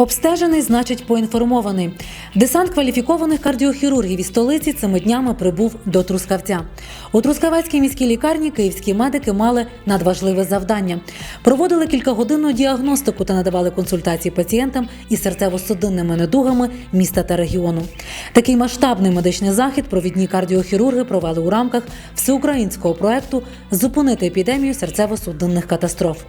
Обстежений, значить, поінформований. Десант кваліфікованих кардіохірургів із столиці цими днями прибув до Трускавця. У Трускавецькій міській лікарні київські медики мали надважливе завдання. Проводили кількагодинну діагностику та надавали консультації пацієнтам із серцево-судинними недугами міста та регіону. Такий масштабний медичний захід провідні кардіохірурги провели у рамках всеукраїнського проекту Зупинити епідемію серцево-судинних катастроф.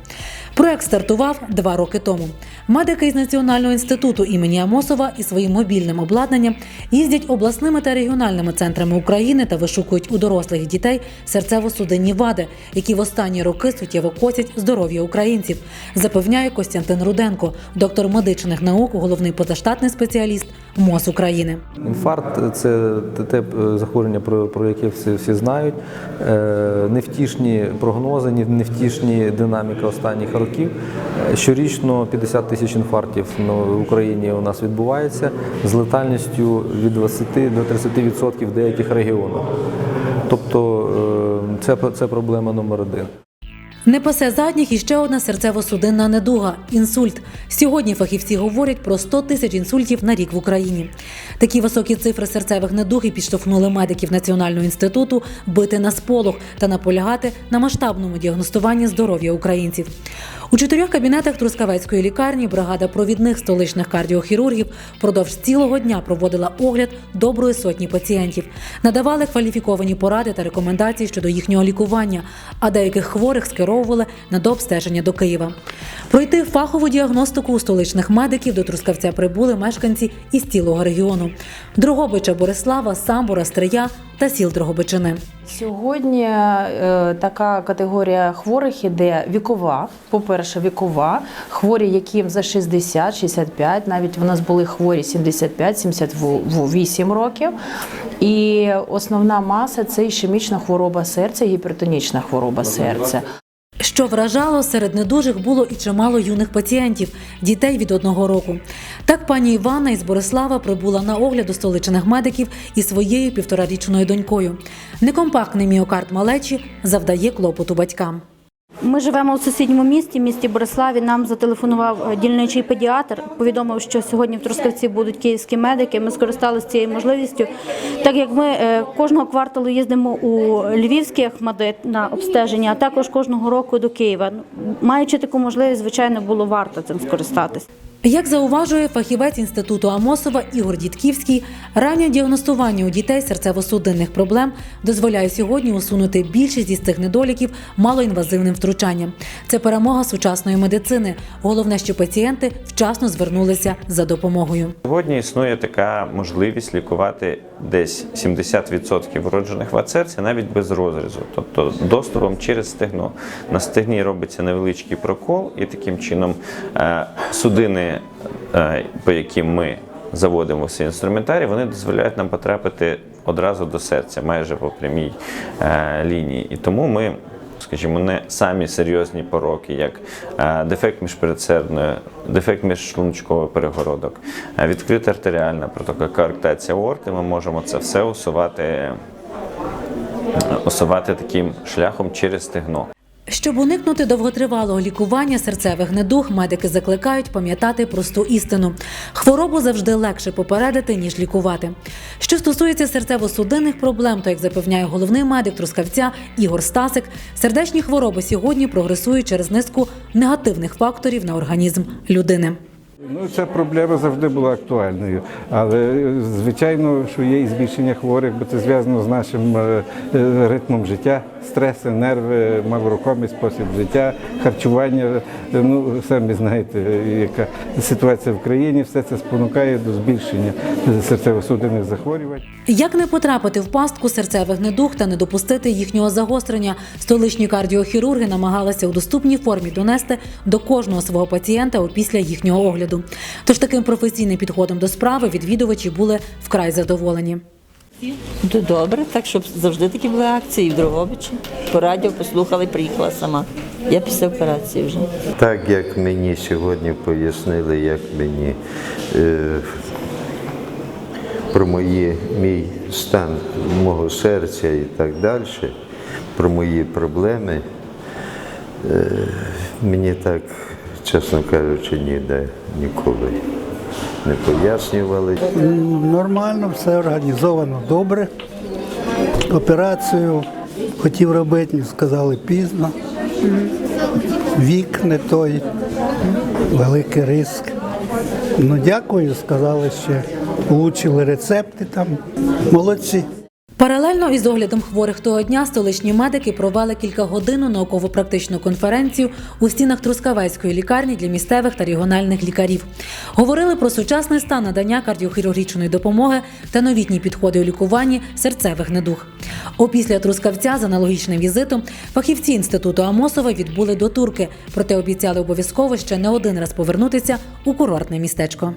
Проект стартував два роки тому. Медики із Національного інституту імені Амосова із своїм мобільним обладнанням їздять обласними та регіональними центрами України та вишукують у дорослих дітей серцево-судинні вади, які в останні роки суттєво косять здоров'я українців, запевняє Костянтин Руденко, доктор медичних наук, головний позаштатний спеціаліст МОЗ України. Інфаркт це те захворювання, про, яке всі, всі знають. Е, Невтішні прогнози, ні- невтішні динаміка останніх років. Е, Щорічно 50 тисяч інфарктів в Україні у нас відбувається з летальністю від 20 до 30% в деяких регіонах. Тобто е, це, це проблема номер один. Не пасе задніх і ще одна серцево-судинна недуга інсульт. Сьогодні фахівці говорять про 100 тисяч інсультів на рік в Україні. Такі високі цифри серцевих недуг і підштовхнули медиків Національного інституту бити на сполох та наполягати на масштабному діагностуванні здоров'я українців. У чотирьох кабінетах Трускавецької лікарні бригада провідних столичних кардіохірургів впродовж цілого дня проводила огляд доброї сотні пацієнтів, надавали кваліфіковані поради та рекомендації щодо їхнього лікування, а деяких хворих скеровували на дообстеження до Києва. Пройти фахову діагностику у столичних медиків до Трускавця прибули мешканці із цілого регіону: Дрогобича, Борислава, Самбора, Стрия та сіл Дрогобичини. Сьогодні е, така категорія хворих іде вікова. По-перше, вікова, хворі, яким за 60, 65, навіть в нас були хворі 75, 78 років. І основна маса це ішемічна хвороба серця, гіпертонічна хвороба серця. Що вражало, серед недужих було і чимало юних пацієнтів, дітей від одного року. Так пані Івана із Борислава прибула на огляд до столичних медиків із своєю півторарічною донькою. Некомпактний міокард малечі завдає клопоту батькам. Ми живемо у сусідньому місті, місті Бориславі. Нам зателефонував е, дільничий педіатр. Повідомив, що сьогодні в Трускавці будуть київські медики. Ми скористалися цією можливістю. Так як ми е, кожного кварталу їздимо у Львівський Ахмадит на обстеження, а також кожного року до Києва. Маючи таку можливість, звичайно, було варто цим скористатися. Як зауважує фахівець інституту Амосова Ігор Дідківський, раннє діагностування у дітей серцево-судинних проблем дозволяє сьогодні усунути більшість із цих недоліків малоінвазивним втручанням. Це перемога сучасної медицини. Головне, що пацієнти вчасно звернулися за допомогою. Сьогодні існує така можливість лікувати десь 70% вроджених вад серця навіть без розрізу, тобто доступом через стегно. На стегні робиться невеличкий прокол, і таким чином е, судини, е, по яким ми заводимо всі інструментарій, вони дозволяють нам потрапити одразу до серця, майже по прямій е, лінії. І тому ми скажімо, не самі серйозні пороки, як е, дефект міжпередсердної, дефект міжшлунчкових перегородок, е, відкрита артеріальна протока, коарктація орти, ми можемо це все усувати, е, усувати таким шляхом через стегно. Щоб уникнути довготривалого лікування серцевих недуг, медики закликають пам'ятати просту істину: хворобу завжди легше попередити ніж лікувати. Що стосується серцево-судинних проблем, то як запевняє головний медик Трускавця Ігор Стасик, сердечні хвороби сьогодні прогресують через низку негативних факторів на організм людини. Ну, ця проблема завжди була актуальною, але звичайно, що є і збільшення хворих, бо це зв'язано з нашим е, е, ритмом життя, стреси, нерви, малорухомий спосіб життя, харчування. Ну, самі знаєте, яка ситуація в країні, все це спонукає до збільшення серцево-судинних захворювань. Як не потрапити в пастку серцевих недуг та не допустити їхнього загострення, столичні кардіохірурги намагалися у доступній формі донести до кожного свого пацієнта опісля їхнього огляду. Тож таким професійним підходом до справи відвідувачі були вкрай задоволені. Ну, добре, так щоб завжди такі були акції і в Дрогобичі. По радіо послухали, приїхала сама. Я після операції вже. Так як мені сьогодні пояснили, як мені е, про мої, мій стан мого серця і так далі, про мої проблеми, е, мені так, чесно кажучи, ніде ніколи не пояснювали. Нормально, все організовано добре. Операцію хотів робити, сказали пізно. Вік не той, великий риск. Ну, дякую, сказали ще, влучили рецепти там. Молодці. Паралельно із оглядом хворих того дня столичні медики провели кількагодинну науково-практичну конференцію у стінах Трускавецької лікарні для місцевих та регіональних лікарів. Говорили про сучасний стан надання кардіохірургічної допомоги та новітні підходи у лікуванні серцевих недуг. Опісля Трускавця з аналогічним візитом фахівці інституту Амосова відбули до турки, проте обіцяли обов'язково ще не один раз повернутися у курортне містечко.